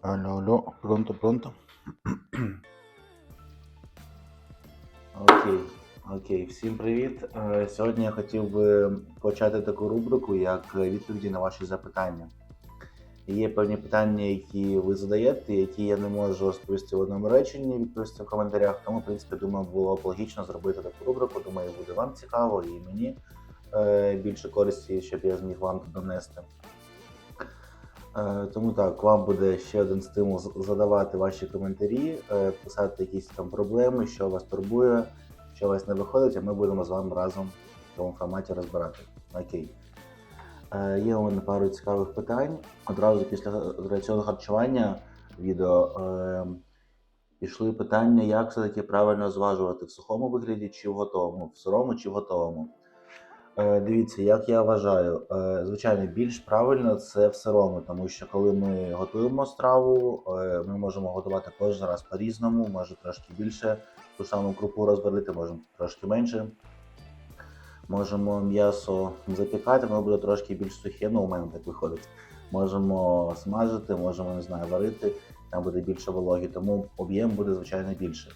Алло, алло, пронто, пронто. Окей, окей, всім привіт. Е, Сьогодні я хотів би почати таку рубрику, як відповіді на ваші запитання. Є певні питання, які ви задаєте, які я не можу розповісти в одному реченні, відповісти в коментарях. Тому, в принципі, думаю, було б логічно зробити таку рубрику. Думаю, буде вам цікаво і мені е, більше користі, щоб я зміг вам донести. Е, Тому так, вам буде ще один стимул задавати ваші коментарі, е, писати якісь там проблеми, що вас турбує, що вас не виходить, а ми будемо з вами разом в цьому форматі розбирати. Окей. Е, Є у мене пару цікавих питань. Одразу після раціону харчування відео пішли питання, як все-таки правильно зважувати в сухому вигляді чи в готовому, в сирому чи в готовому. Е, Дивіться, як я вважаю, е, звичайно, більш правильно це в сирому, тому що коли ми готуємо страву, е, ми можемо готувати кожен раз по-різному, може трошки більше ту саму крупу розварити, можемо трошки менше. Можемо м'ясо запікати, воно буде трошки більш сухе, ну у мене так виходить. Можемо смажити, можемо, не знаю, варити, там буде більше вологі, тому об'єм буде, звичайно, більше.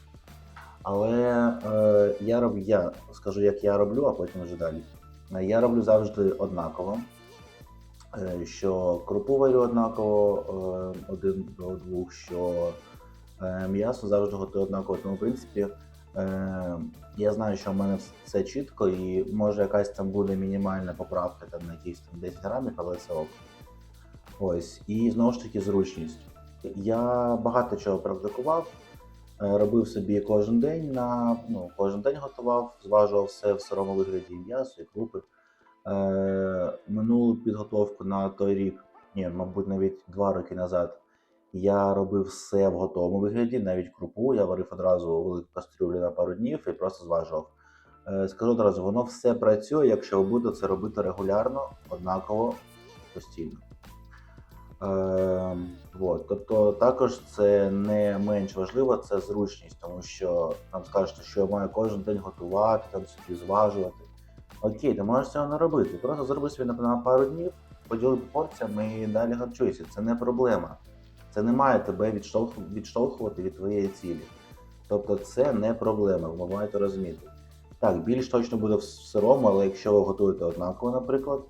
Але е, я, роб, я скажу, як я роблю, а потім вже далі. Я роблю завжди однаково. Е, Що крупу варю однаково е, один до двох, що е, м'ясо завжди готую однаково. Тому, в принципі, я знаю, що в мене все чітко, і може якась там буде мінімальна поправка там, на якісь там 10 грамів, але це ок. Ось. І знову ж таки зручність. Я багато чого практикував. Е, Робив собі кожен день на ну, кожен день готував, зважував все в сирому вигляді м'ясо і крупи. Е, минулу підготовку на той рік, ні, мабуть, навіть два роки назад, я робив все в готовому вигляді, навіть крупу. Я варив одразу велику кастрюлю на пару днів і просто зважував. Е, скажу одразу, воно все працює, якщо ви будете це робити регулярно, однаково, постійно. Е. Тобто також це не менш важливо, це зручність, тому що нам скажете, що я маю кожен день готувати, там собі зважувати. Окей, ти можеш цього не робити. Просто зроби собі на- пару днів, поділи по порціям і далі харчуйся. Це не проблема. Це не має тебе відштовхувати від твоєї цілі. Тобто це не проблема, ви маєте розуміти. Так, більш точно буде в сирому, але якщо ви готуєте однаково, наприклад,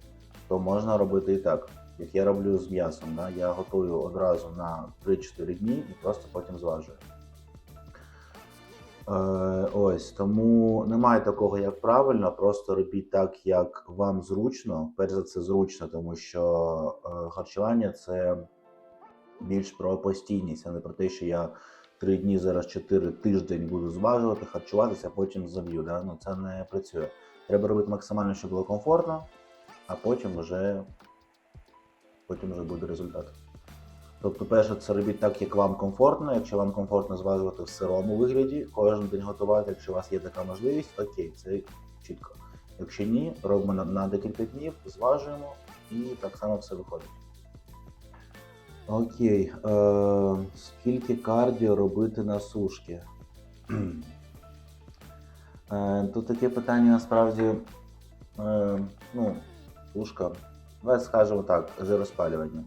то можна робити і так. Як я роблю з м'ясом, да? я готую одразу на 3-4 дні і просто потім зважую. Е, ось тому немає такого, як правильно, просто робіть так, як вам зручно. Перш за це зручно, тому що е, харчування це більш про постійність, а не про те, що я три дні, зараз чотири тиждень буду зважувати, харчуватися, а потім заб'ю. Да? Ну, це не працює. Треба робити максимально, щоб було комфортно, а потім вже, потім вже буде результат. Тобто, перше, це робіть так, як вам комфортно. Якщо вам комфортно зважувати в сирому вигляді, кожен день готувати, якщо у вас є така можливість, окей, це чітко. Якщо ні, робимо на, декілька днів, зважуємо і так само все виходить. Окей. Е, скільки кардіо робити на сушки? Е, тут таке питання насправді. Е, ну, сушка. Давай скажемо так, жироспалювання.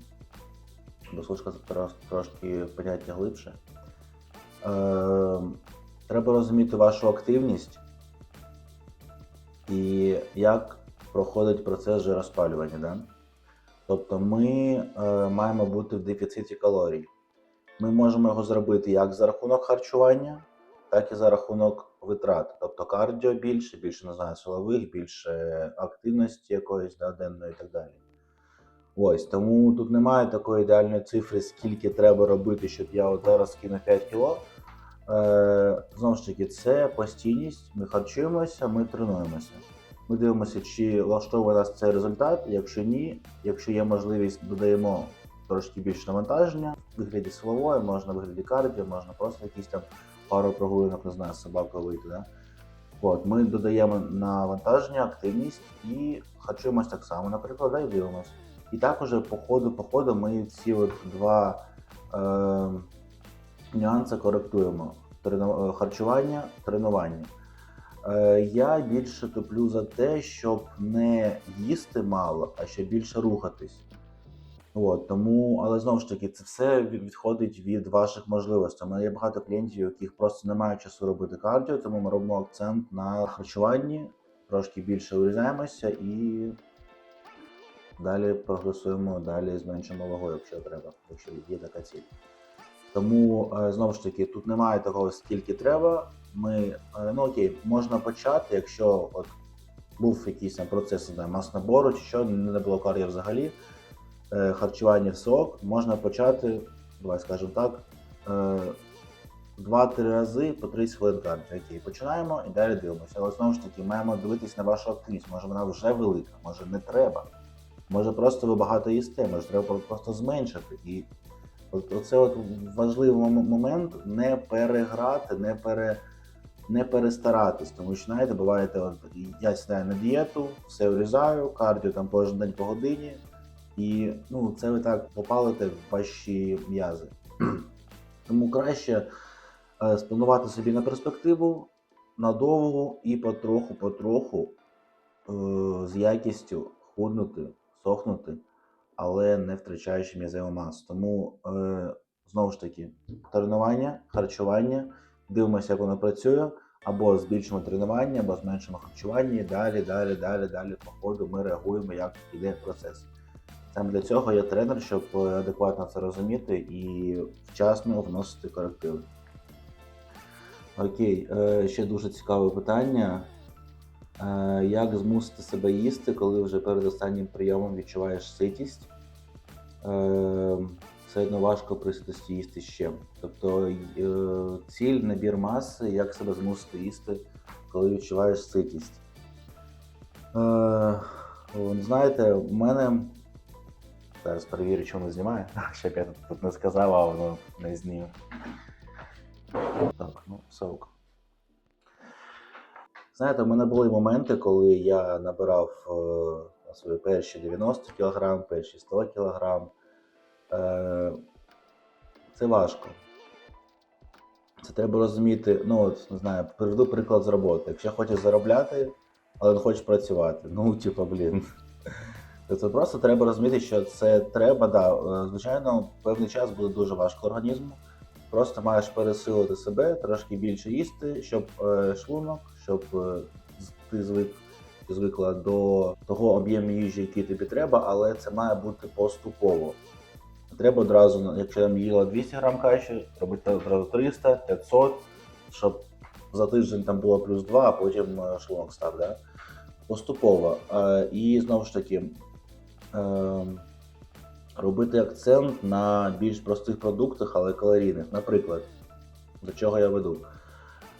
Бо сушка трошки поняття глибше. Е, треба розуміти вашу активність і як проходить процес жироспалювання. Да? Тобто ми е, маємо бути в дефіциті калорій. Ми можемо його зробити як за рахунок харчування, так і за рахунок витрат. Тобто кардіо більше, більше не знаю, силових, більше активності якоїсь да, денної і так далі. Ось тому тут немає такої ідеальної цифри, скільки треба робити, щоб я от зараз скинув 5 кіло. Е, знову ж таки, це постійність. Ми харчуємося, ми тренуємося. Ми дивимося, чи влаштовує нас цей результат. Якщо ні, якщо є можливість, додаємо трошки більше навантаження в вигляді силової, можна в вигляді кардіо, можна просто якісь там пару прогулянок, не знаю, з вийти. Да? От, ми додаємо навантаження, активність і харчуємось так само, наприклад, да, і дивимося. І так уже по ходу, по ходу ми ці от два е, нюанси коректуємо: Трено- е, харчування, тренування. Е, я більше топлю за те, щоб не їсти мало, а ще більше рухатись. От, тому, але знову ж таки, це все відходить від ваших можливостей. У мене є багато клієнтів, яких просто немає часу робити кардіо, тому ми робимо акцент на харчуванні, трошки більше урізаємося і далі прогресуємо, далі зменшимо вагу, якщо треба, якщо є така ціль. Тому е, знову ж таки, тут немає такого, скільки треба. Ми, е, ну окей, можна почати, якщо от був якийсь там процес не знаю, мас-набору чи що, не було кардіо взагалі, е, харчування в сок, можна почати, давай скажемо так, е, 2-3 рази по 30 хвилин кардіо. Окей, починаємо і далі дивимося. Але знову ж таки, маємо дивитись на вашу активність. Може вона вже велика, може не треба. Може просто ви багато їсте, може треба просто зменшити. І От, оце от важливий момент не переграти, не, пере, не перестаратись. Тому що, знаєте, буваєте, от, я сідаю на дієту, все врізаю, кардіо там кожен день по годині, і ну, це ви так попалите в ваші м'язи. Тому краще е, спланувати собі на перспективу, надовго і потроху-потроху е, з якістю худнути, сохнути але не втрачаючи м'язеву масу. Тому е, знову ж таки, тренування, харчування, дивимося, як воно працює, або збільшимо тренування, або зменшимо харчування, і далі, далі, далі, далі по ходу ми реагуємо, як йде процес. Саме для цього є тренер, щоб е, адекватно це розуміти і вчасно вносити корективи. Окей, е, ще дуже цікаве питання. Е, Як змусити себе їсти, коли вже перед останнім прийомом відчуваєш ситість? Все одно важко при ситості їсти ще. Тобто е, ціль, набір маси, як себе змусити їсти, коли відчуваєш ситість. Е, Знаєте, у мене. Зараз перевірю, чому знімає. Щоб я тут- не сказав, а воно не зніме. Так, ну, все ок. Знаєте, у мене були моменти, коли я набирав е, свої перші 90 кг, перші 100 кг. Е, це важко. Це треба розуміти. Ну, от, не знаю, приведу приклад з роботи. Якщо хочеш заробляти, але не хочеш працювати. Ну, типу, блін. Тобто просто треба розуміти, що це треба, да. е, Звичайно, певний час буде дуже важко організму. Просто маєш пересилити себе, трошки більше їсти, щоб е, шлунок, щоб е, ти звик звикла до того об'єму їжі, який тобі треба, але це має бути поступово. Треба одразу, якщо там їла 200 грам каші, робити одразу 300, 500, щоб за тиждень там було плюс 2, а потім е, шлунок став. Да? Поступово. І знову ж таки, е, робити акцент на більш простих продуктах, але калорійних. Наприклад, до чого я веду.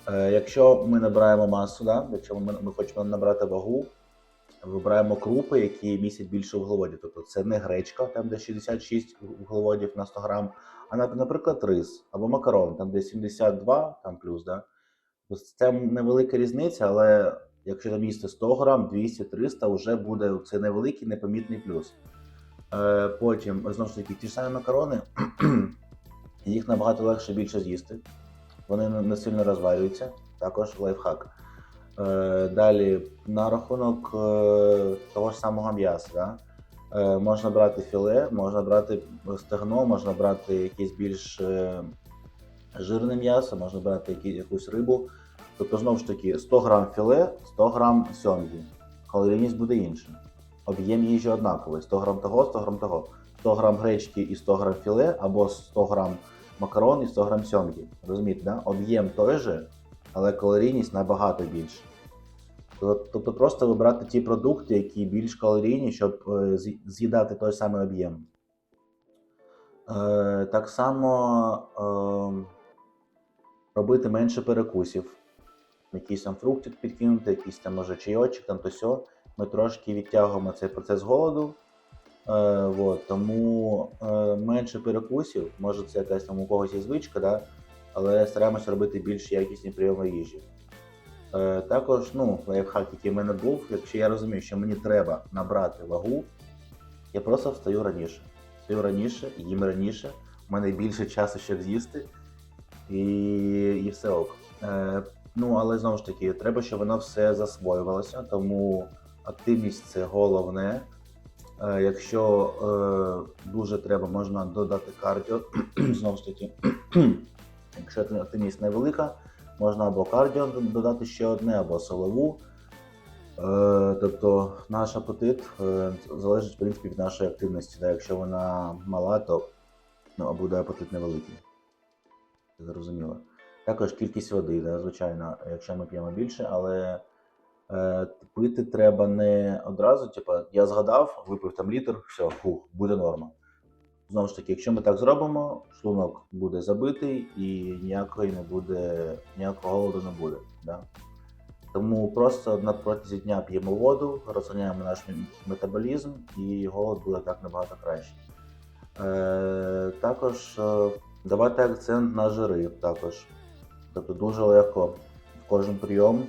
Е, якщо ми набираємо масу, да? якщо ми, ми хочемо набрати вагу, вибираємо крупи, які містять більше вуглеводів. Тобто це не гречка, там де 66 вуглеводів на 100 грам, а нап- наприклад, рис або макарон, там де 72 там плюс. Да? Тобто Це невелика різниця, але якщо там їсти 100 грам, 200, 300, вже буде це невеликий непомітний плюс. Е, потім, знову ж таки, ті ж самі макарони, їх набагато легше більше з'їсти. Вони не сильно розварюються, також лайфхак. Е, далі, на рахунок е, того ж самого м'яса. Да? Можна брати філе, можна брати стегно, можна брати якесь більш жирне м'ясо, можна брати якусь рибу. Тобто, знову ж таки, 100 грам філе, 100 грам сьомги. Калорійність буде інша. Об'єм їжі однаковий: 100 грам того, 100 грам того. 100 грам гречки і 100 грам філе, або 100 грам макарон і 100 грам сьомги. Розумієте, да? об'єм той же, але калорійність набагато більша. Тобто просто вибрати ті продукти, які більш калорійні, щоб е, з'їдати той самий об'єм. Е, так само е, робити менше перекусів. Якийсь там фруктик підкинути, якийсь там може чайочок, там то сьо. Ми трошки відтягуємо цей процес голоду. Е, вот, тому е, менше перекусів, може це якась там у когось є звичка, да? але стараємося робити більш якісні прийоми їжі. Е, також ну, лайфхак, який в мене був, якщо я розумію, що мені треба набрати вагу, я просто встаю раніше. Встаю раніше, їм раніше, в мене більше часу, щоб з'їсти, і, і все ок. Е, ну, але знову ж таки, треба, щоб воно все засвоювалося, тому активність це головне. Е, Якщо е, дуже треба, можна додати кардіо. Знову ж таки, якщо активність невелика, можна або кардіо додати ще одне, або силову. Е, Тобто наш апетит залежить в принципі від нашої активності. Якщо вона мала, то ну, буде апетит невеликий. Зрозуміло. Також кількість води, звичайно, якщо ми п'ємо більше, але пити треба не одразу. Типу, я згадав, випив там літр, все, фух, буде норма. Знову ж таки, якщо ми так зробимо, шлунок буде забитий і ніякої не буде, ніякого голоду не буде. Да? Тому просто на протязі дня п'ємо воду, розганяємо наш метаболізм і голод буде так набагато краще. Е, також е, давати акцент на жири також. Тобто дуже легко в кожен прийом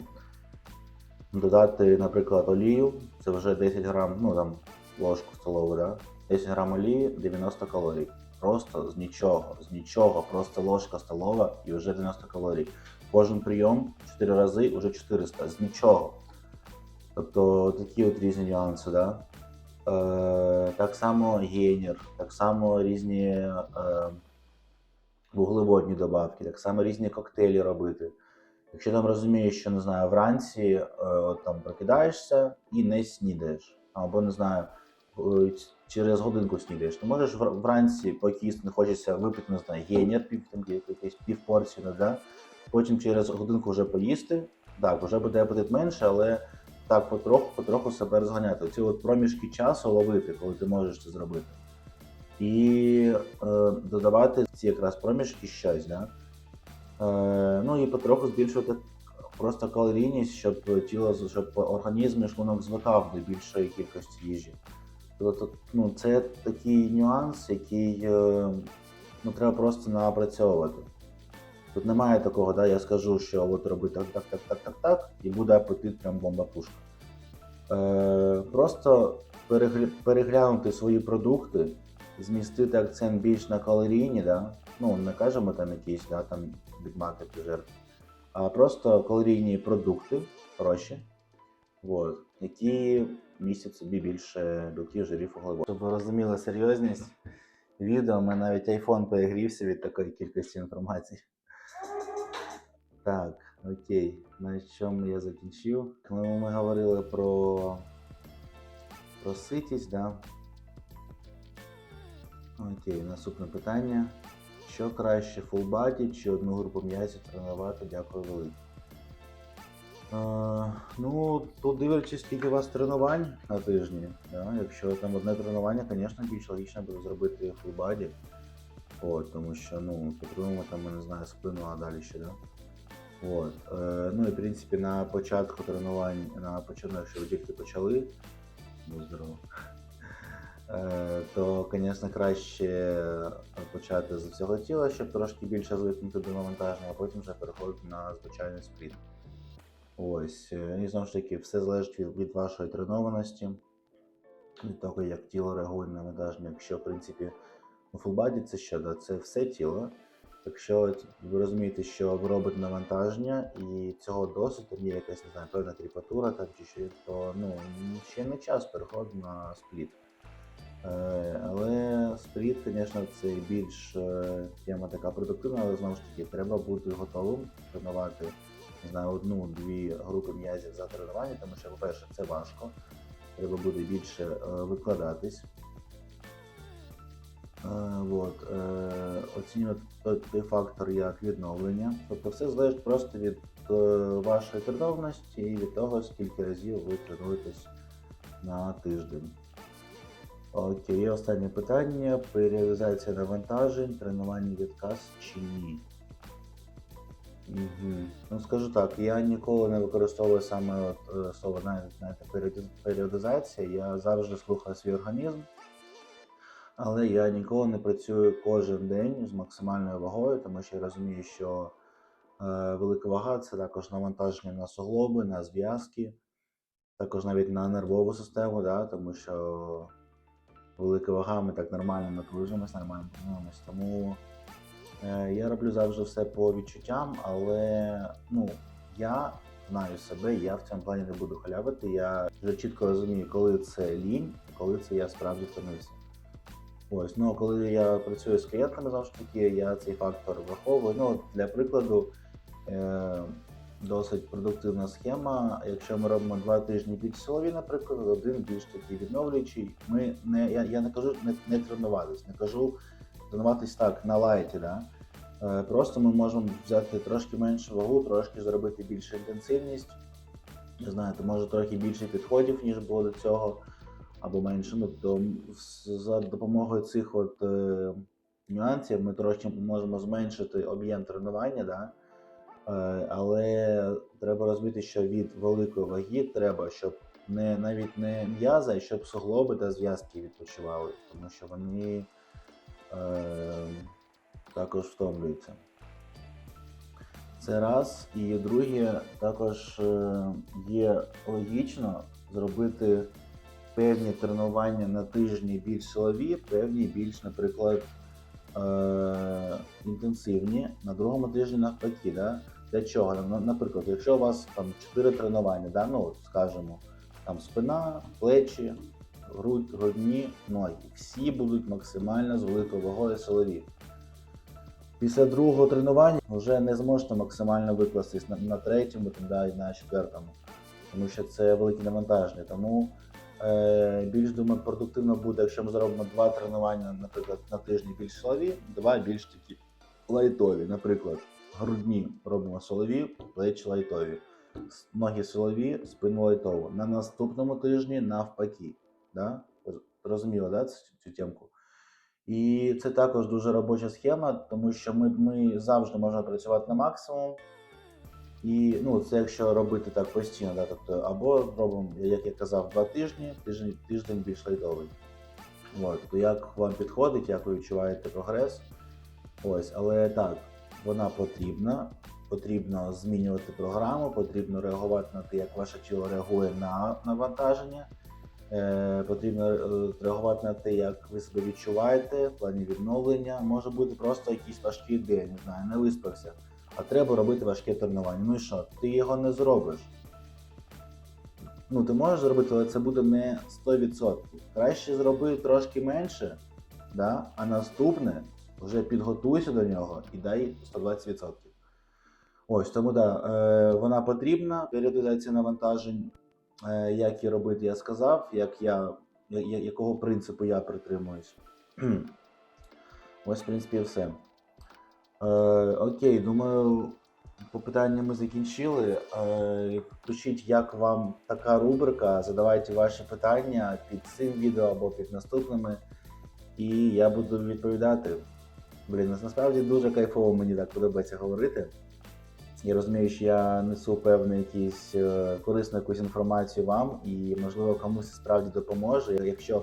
додати, наприклад, олію, це вже 10 грам, ну там ложку столову, да? 10 грам олії, 90 калорій. Просто з нічого, з нічого, просто ложка столова і вже 90 калорій. Кожен прийом 4 рази вже 400, з нічого. Тобто такі от різні нюанси, да? Е, так само гейнер, так само різні е, вуглеводні добавки, так само різні коктейлі робити. Якщо там розумієш, що не знаю, вранці е, от там прокидаєшся і не снідаєш, або не знаю, е, через годинку снідаєш, то можеш вранці, поки їсти не хочеться, випити, не знаю, гейнер, пів, там, якийсь пів порції, ну, да? потім через годинку вже поїсти. Так, вже буде апетит менше, але так потроху, потроху себе розганяти. Ці от проміжки часу ловити, коли ти можеш це зробити. І е, додавати ці якраз проміжки щось, да? Е, ну і потроху збільшувати просто калорійність, щоб тіло, щоб організм і звикав до більшої кількості їжі. Тобто, ну, це такий нюанс, який е, ну, треба просто напрацьовувати. Тут немає такого, да, я скажу, що от роби так, так, так, так, так, так, і буде апетит прям бомба-пушка. Е, просто перегля- переглянути свої продукти, змістити акцент більш на калорійні, да? Ну не кажемо там якісь да, там бігмаки жертв, а просто калорійні продукти хороші, от, які містять собі більше білків, жирів, вуглеводів. Щоб ви розуміли серйозність відео, у мене навіть iPhone перегрівся від такої кількості інформації. Так, окей. На чому я закінчив? Коли ми говорили про, про ситість, да? Окей, наступне питання. Що краще body чи одну групу м'язів тренувати? Дякую велике. Е, ну, тут дивлячись, скільки у вас тренувань на тижні. Да? Якщо там одне тренування, звісно, більш логічно буде зробити body. От, тому що ну, потренуємо там, я не знаю, спину, а далі ще, да? От. Е, ну і в принципі на початку тренувань, на початку, якщо ви тільки почали, ну здорово, то, звісно, краще почати з всього тіла, щоб трошки більше звикнути до навантаження, а потім вже переходити на звичайний спліт. Ось. е, І знову ж таки, все залежить від, від вашої тренованості, від того, як тіло реагує на навантаження. Якщо, в принципі, ну, фулбаді це що? Да? Це все тіло. Якщо ви розумієте, що ви робите навантаження і цього досить, там є якась не знаю, певна кріпатура там чи що, то ну, ще не час переходу на спліт. Е, але спліт, звісно, це більш е, тема така продуктивна, але знову ж таки, треба бути готовим тренувати не знаю, одну-дві групи м'язів за тренування, тому що, по-перше, це важко. Треба буде більше е, викладатись. Е, оцінювати той, той фактор як відновлення. Тобто все залежить просто від вашої тренованості і від того, скільки разів ви тренуєтесь на тиждень. Окей, останнє питання. Періодизація навантажень, тренування відказ чи ні? Угу. Ну скажу так, я ніколи не використовую саме от, е, слово знаєте, періодизація. Я завжди слухаю свій організм. Але я ніколи не працюю кожен день з максимальною вагою, тому що я розумію, що е, велика вага це також навантаження на суглоби, на зв'язки, також навіть на нервову систему, да, тому що велика вага, ми так нормально напружимось, нормально тренуємось. Тому е, я роблю завжди все по відчуттям, але ну, я знаю себе, я в цьому плані не буду халявити. Я вже чітко розумію, коли це лінь, коли це я справді втомився. Ось, ну коли я працюю з клієнтами завжди я цей фактор враховую. Ну, для прикладу, е, досить продуктивна схема. Якщо ми робимо два тижні більш силові, наприклад, один більш такий відновлюючий. Ми не я, я не кажу не, не тренуватись, не кажу тренуватись так на лайті. Да? Е, Просто ми можемо взяти трошки меншу вагу, трошки зробити більшу інтенсивність. Не знаю, може трохи більше підходів, ніж було до цього, або менше. Ну, то за допомогою цих от, е, нюансів ми трошки можемо зменшити об'єм тренування, да? Е, але треба розуміти, що від великої ваги треба, щоб не навіть не м'язи, а щоб суглоби та зв'язки відпочивали, тому що вони е, також втомлюються. Це раз. І друге, також е, є логічно зробити певні тренування на тижні більш силові, певні більш, наприклад, е, інтенсивні, на другому тижні навпаки. Да? Для чого? Наприклад, якщо у вас там 4 тренування, да? ну, скажімо, там спина, плечі, грудь, грудні, ноги. Всі будуть максимально з великою вагою силові. Після другого тренування вже не зможете максимально викластись на, на третьому і на четвертому, тому що це велике навантаження. Тому е, більш думаю, продуктивно буде, якщо ми зробимо два тренування, наприклад, на тижні більш силові, два більш такі лайтові. Наприклад, грудні робимо силові, плечі лайтові, ноги силові, спину лайтову. На наступному тижні навпаки. Да? Розуміло, да, цю, темку? І це також дуже робоча схема, тому що ми, ми завжди можемо працювати на максимум. І ну, це якщо робити так постійно, да, тобто, або робимо, як я казав, два тижні, тиждень, тиждень більш лайтовий. От, тобто, як вам підходить, як ви відчуваєте прогрес. Ось, але так, вона потрібна. Потрібно змінювати програму, потрібно реагувати на те, як ваше тіло реагує на навантаження. Е, потрібно е, реагувати на те, як ви себе відчуваєте в плані відновлення. Може бути просто якийсь важкий день, не знаю, не виспався. А треба робити важке тренування. Ну і що? Ти його не зробиш. Ну, ти можеш зробити, але це буде не 100%. Краще зроби трошки менше, да? а наступне вже підготуйся до нього і дай 120%. Ось тому да, е, вона потрібна, періодизація навантажень. Е, як її робити, я сказав, як я, якого принципу я притримуюсь. Ось, в принципі, все. Е, окей, думаю, по питанням ми закінчили. Е, пишіть, як вам така рубрика, задавайте ваші питання під цим відео або під наступними, і я буду відповідати. Блін, насправді дуже кайфово мені так подобається говорити. Я розумію, що я несу певну якісь е, корисну якусь інформацію вам, і можливо комусь справді допоможе. Якщо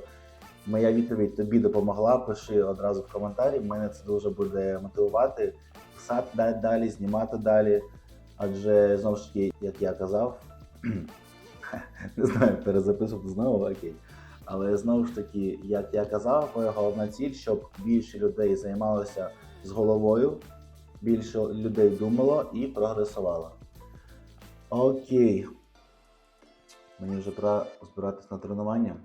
моя відповідь тобі допомогла, пиши одразу в коментарі. Мене це дуже буде мотивувати писати далі, знімати далі. Адже знову ж таки, як я казав, не знаю, перезаписувати знову, окей. Але знову ж таки, як я казав, моя головна ціль, щоб більше людей займалося з головою, більше людей думало і прогресувало. Окей. Мені вже пора збиратись на тренування.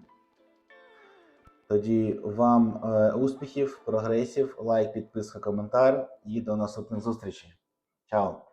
Тоді вам е, успіхів, прогресів, лайк, підписка, коментар і до наступних зустрічей. Чао!